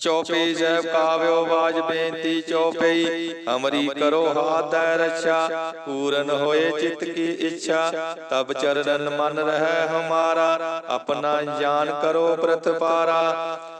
ਚੌਪਈ ਸਾਹਿਬ ਕਾਵਿਓ ਬਾਜ ਬੇਨਤੀ ਚੌਪਈ, ਅਮਰੀ ਕਰੋ ਹਾਥ ਹੈ ਰੱਛਾ, ਪੂਰਨ ਹੋਏ ਚਿਤ ਕੀ ਇੱਛਾ, ਤਬ ਚਰਨ ਮਨ ਰਹਿ ਹਮਾਰਾ, ਆਪਣਾ ਜਾਨ ਕਰੋ ਪ੍ਰਤਪਾਰਾ।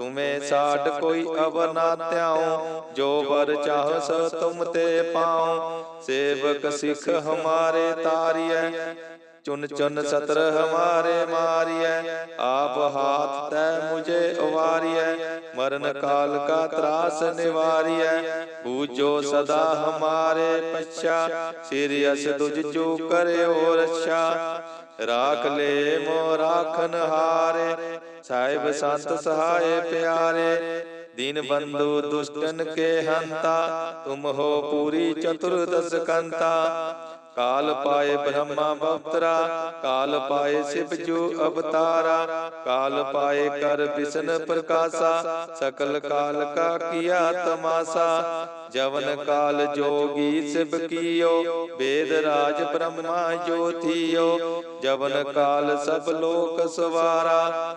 ਤੁਮੇ ਸਾਡ ਕੋਈ ਅਵਰ ਨਾ ਧਿਆਉ, ਜੋ ਵਰ ਚਾਹ ਤੁਮ ਤੇ ਪਾਉ। ਸੇਵਕ ਸਿੱਖ ਹਮਾਰੇ ਤਾਰੀਐ, ਚੁਨ ਚੁਨ ਸਤਰ ਹਮਾਰੇ ਮਾਰੀਐ। ਆਪ ਹਾਥ ਤੈ ਮੁਝੇ ਉਵਾਰੀਐ ਮਰਨ ਕਾਲ ਕਾ ਤਰਾਸ ਨਿਵਾਰੀਐ। ਬੂਝੋ ਸਦਾ ਹਮਾਰੇ ਪਛਾ, ਸਿਰ ਅਸ ਤੁਜ ਜੋ ਕਰਿਓ ਰੱਛਾ। ਰਾਖ ਲੈ ਮੋ ਰਾਖਨ ਹਾਰੇ ਸਾਹਿਬ ਸੰਤ ਸਹਾਏ ਪਿਆਰੇ, ਦੀਨ ਬੰਧੂ ਦੁਸ਼ਟਨ ਕੇ ਹੰਤਾ, ਤੁਮ ਹੋ ਪੂਰੀ ਚਤੁਰਦਸ ਕੰਤਾ। ਕਾਲ ਪਾਏ ਬ੍ਰਹਮਾ ਬਵਤਰਾ, ਕਾਲ ਪਾਏ ਸਿਵ ਜੋ ਅਵਤਾਰਾ, ਕਾਲ ਪਾਏ ਕਰ ਵਿਸ਼ਨ ਪ੍ਰਕਾਸ਼ਾ, ਸਕਲ ਕਾਲ ਕਾ ਕੀਆ ਤਮਾਸਾ। ਜਵਨ ਕਾਲ ਜੋਗੀ ਸਿਵ ਕੀਓ, ਵੇਦ ਰਾਜ ਬ੍ਰਹਮਾ ਜੋਤੀਓ। ਜਵਨ ਕਾਲ ਸਭ ਲੋਕ ਸਵਾਰਾ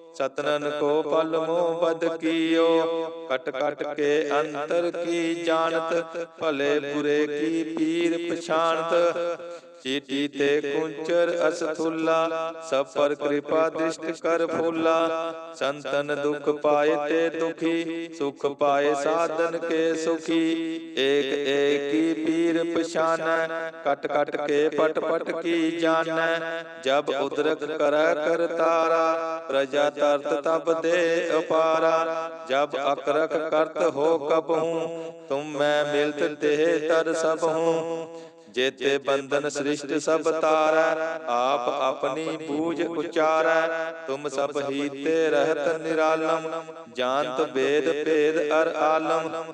ਸਤਨਨ ਕੋ ਪਲ ਮੋਹ ਬਦ ਕੀਓ। ਕਟ ਕਟ ਕੇ ਅੰਤਰ ਕੀ ਜਾਣਤ, ਭਲੇ ਬੁਰੇ ਕੀ ਪੀਰ ਪਛਾਣਤ। ਚੀਟੀ ਤੇ ਕੁੰਚਰ ਅਸਥੁੱਲਾ ਸਭ ਪਰ ਕਿਰਪਾ ਦ੍ਰਿਸ਼ਟ ਕਰ ਫੁੱਲਾ। ਸੰਤਨ ਦੁਖ ਪਾਏ ਤੇ ਦੁਖੀ, ਸੁਖ ਪਾਏ ਸਾਧਨ ਕੇ ਸੁਖੀ। ਏਕ ਏਕ ਪਛਾਨੈ, ਕਟ ਕਟ ਕੇ ਪਟ ਪਟ ਕੀ ਜਾਣੈ, ਜਬ ਉਦਰਕ ਕਰੈ ਕਰਤਾਰਾ ਪ੍ਰਜਾ ਤਰਤ ਤਬ ਦੇ ਅਪਾਰਾ, ਜਬ ਅਕਰਕ ਕਰਤ ਹੋ ਕਬਹੂ ਤੁਮ ਮੈਂ ਮਿਲਤ ਤੇ ਤਰ ਸਭ ਹੂੰ। ਜੇਤੇ ਬੰਧਨ ਸ੍ਰਿਸ਼ਟ ਸਭ ਤਾਰੈ, ਆਪ ਆਪਣੀ ਬੂਝ ਉਚਾਰੈ, ਤੁਮ ਸਭ ਹੀ ਤੇ ਰਹਿਤ ਨਿਰਾਲਮ, ਜਾਣਤ ਵੇਦ ਭੇਦ ਅਰ ਆਲਮ।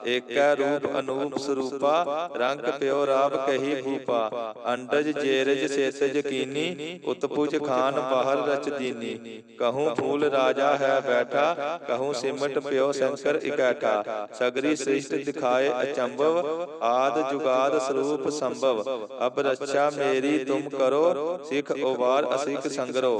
ਏਕੈ ਰੂਪ ਅਨੂਪ ਸਰੂਪਾ, ਰੰਗ ਪਿਓ ਰਾਬ ਕਹੀ ਭੂਪਾ। ਅੰਡਜ ਜੇਰਜ ਸੇਤਜ ਕੀਨੀ, ਉਤਪੁਜ ਖਾਨ ਬਾਹਰ ਰਚ ਦੀਨੀ। ਕਹੂੰ ਫੂਲ ਰਾਜਾ ਹੈ ਬੈਠਾ, ਕਹੂੰ ਸਿਮਟ ਪਿਓ ਸ਼ੰਕਰ ਇਕੈਠਾ। ਸਗਰੀ ਸ੍ਰਿਸ਼ਟ ਦਿਖਾਏ ਅਚੰਭਵ, ਆਦ ਜੁਗਾਦ ਸਰੂਪ ਸੰਭਵ। ਅਬ ਰੱਛਾ ਮੇਰੀ ਤੁਮ ਕਰੋ, ਸਿਖ ਉਵਾਰ ਅਸਿਖ ਸੰਗਰੋ।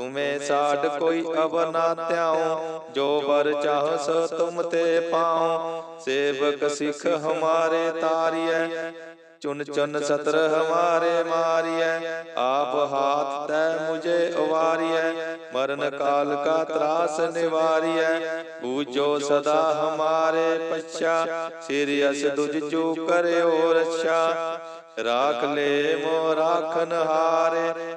ਤੁਮੇ ਸਾਡ ਕੋਈ ਅਵ ਨਾ ਧਿਆਉ ਜੋ ਬਰ ਚਾਹ ਸੋ ਤੁਮ ਤੇ ਪਾਉ। ਸੇਵਕ ਸਿੱਖ ਹਮਾਰੇ ਤਾਰੀਐ। ਚੁਨ ਚੁਨ ਸਤਰ ਹਮਾਰੇ ਮਾਰੀਐ। ਆਪ ਹਾਥ ਤੈ ਮੁਝੇ ਉਵਾਰੀਐ ਮਰਨ ਕਾਲ ਕਾ ਤਰਾਸ ਨਿਵਾਰੀਐ। ਪੂਜੋ ਸਦਾ ਹਮਾਰੇ ਪਛਾ। ਸਿਰ ਅਸ ਦੁਜ ਜੋ ਕਰਿਓ ਰੱਛਾ। ਰਾਖ ਲੈ ਮੋ ਰਾਖਨ ਹਾਰੇ।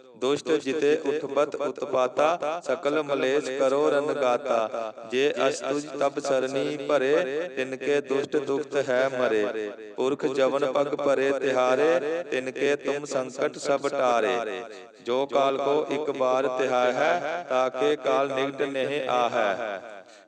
ਦੁਸ਼ਟ ਜਿਤੇ ਉਠਪਤ ਉਤਪਾਤਾ ਸਕਲ ਮਲੇਸ਼ ਕਰੋ ਰਨ ਗਾਤਾ ਜੇ ਅਸਤੁਜ ਤਬ ਸਰਨੀ ਭਰੇ ਤਿਨਕੇ ਦੁਸ਼ਟ ਦੁਖਤ ਹੈ ਮਰੇ। ਪੁਰਖ ਜਵਨ ਪਗ ਭਰੇ ਤਿਹਾਰੇ ਤਿਨਕੇ ਤੁਮ ਸੰਕਟ ਸਭ ਟਾਰੇ। ਜੋ ਕਾਲ ਕੋ ਇੱਕ ਬਾਰ ਤਿਹਾਇ ਹੈ ਤਾਕੇ ਕਾਲ ਨਿਕਟ ਨਹੀਂ ਆਹੈ।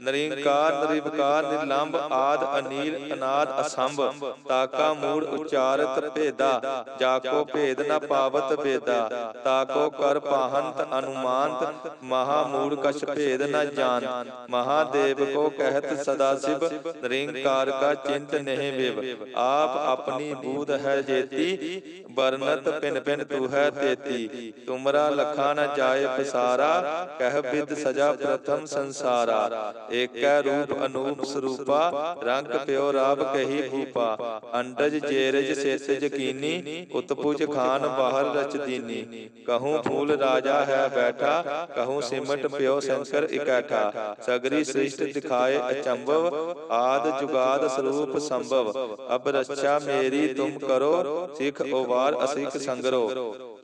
ਨਰਿੰਕਾਰ ਨਿਰਵਿਕਾਰ ਨਿਰਲੰਭ ਆਦ, ਅਨੀਲ, ਅਨਾਦ, ਅਸੰਭ, ਤਾਕਾ, ਮੂੜ, ਉਚਾਰਤ, ਭੇਦਾ, ਜਾਕੋ, ਭੇਦ, ਨ ਪਾਵਤ ਵੇਦਾ ਤਾਕੋ, ਕਰ, ਪਾਹੰਤ, ਅਨੁਮਾਨਤ, ਮਹਾ, ਮੂੜ, ਕਛ, ਭੇਦ, ਨ ਜਾਣ ਮਹਾਦੇਵ ਕੋ ਕਹਿਤ ਸਦਾ ਸਿਵ, ਨਿਰੰਕਾਰ ਕਾ ਚਿੰਤ ਨਹੀਂ ਵਿਵ, ਆਪ ਆਪਣੀ ਬੂਧ ਹੈ ਜੇਤੀ ਬਰਨਤ ਪਿਨ ਪਿਨ ਤੂ ਹੈ ਤੇਤੀ, ਤੁਮਰਾ ਲਖਾ ਨ ਜਾਏ ਪਸਾਰਾ, ਕਹਿ ਬਿਦ ਸਜਾ ਪ੍ਰਥਮ ਸੰਸਾਰਾ ਏਕੈ ਰੂਪ ਅਨੂਪ ਸਰੂਪਾ, ਰੰਗ ਪਿਓ ਰਾਬ ਕਹੀ ਭੂਪਾ, ਅੰਡਜ ਜੇਰਜ ਸੇਤ ਜਕੀਨੀ ਉਤਪੁਜ ਖਾਨ ਬਾਹਰ ਰਚਦੀਨੀ ਕਹੂੰ ਫੂਲ ਰਾਜਾ ਹੈ ਬੈਠਾ, ਕਹੂੰ ਸਿਮਟ ਪਿਓ ਸੰਕਰ ਇਕੱਠਾ। ਸਗਰੀ ਸ੍ਰਿਸ਼ਟ ਦਿਖਾਏ ਅਚੰਭਵ, ਆਦ ਜੁਗਾਦ ਸਰੂਪ ਸੰਭਵ। ਅਬ ਰੱਛਾ ਮੇਰੀ ਤੁਮ ਕਰੋ, ਸਿਖ ਉਵਾਰ ਅਸਿਖ ਸੰਗਰੋ।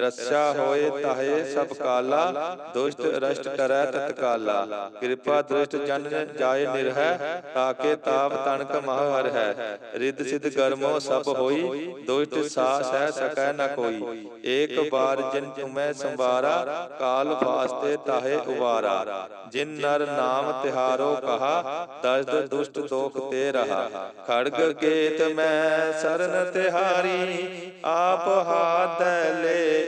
ਰੱਛਾ ਹੋਏ ਤਾਹੇ ਸਭ ਕਾਲਾ, ਦੁਸ਼ਟ ਰਸ਼ਟ ਕਰੈ ਤਤਕਾਲਾ। ਕਿਰਪਾ ਦ੍ਰਿਸ਼ਟ ਜਨ ਜਾਏ ਨਿਰਹਿ ਤਾਕੇ ਤਾਪ ਤਣਕ ਮਹ ਹਰ ਹੈ ਰਿੱਧ ਸਿਧ ਗਰਮੋ ਸਭ ਹੋਈ, ਦੁਸ਼ਟ ਸਾ ਸਹਿ ਸਕੈ ਨ ਕੋਈ। ਏਕ ਬਾਰ ਜਿਨ ਤੁਮੈ ਸੰਵਾਰਾ, ਕਾਲ ਫਾਸਤੇ ਤਾਹੇ ਉਵਾਰਾ। ਜਿਨ ਨਰ ਨਾਮ ਤਿਹਾਰੋ ਕਹਾ, ਦਸਦ ਦੁਸ਼ਟ ਦੋਖ ਤੇ ਰਹਾ। ਖੜਗ ਕੇਤ ਮੈਂ ਸਰਨ ਤਿਹਾਰੀ, ਆਪ ਹਾਥ ਲੈ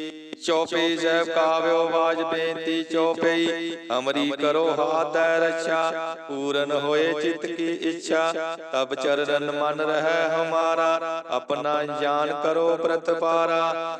ਚੌਪਈ ਸਾਹਿਬ ਕਾਵਿਓ ਬਾਜ ਬੇਨਤੀ ਚੌਪਈ। ਅਮਰੀ ਕਰੋ ਹਾਥੈ ਰੱਛਾ, ਪੂਰਨ ਹੋਏ ਚਿਤ ਕੀ ਇੱਛਾ। ਤਬ ਚਰਨ ਮਨ ਰਹਿ ਹਮਾਰਾ, ਆਪਣਾ ਜਾਨ ਕਰੋ ਪ੍ਰਤਪਾਰਾ।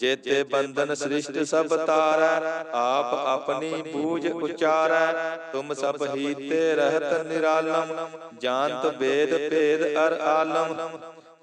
ਜੇਤੇ ਬੰਧਨ ਸ੍ਰਿਸ਼ਟ ਸਭ ਤਾਰੈ ਆਪ ਆਪਣੀ ਬੂਝ ਉਚਾਰੈ ਤੁਮ ਸਭ ਹੀ ਤੇ ਰਹਿਤ ਨਿਰਾਲਮ ਜਾਣਤ ਵੇਦ ਭੇਦ ਅਰ ਆਲਮ।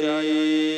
ਦੁਸ਼ਟ ਦੋਖ ਤੇ ਲੈ ਬਚਾਈ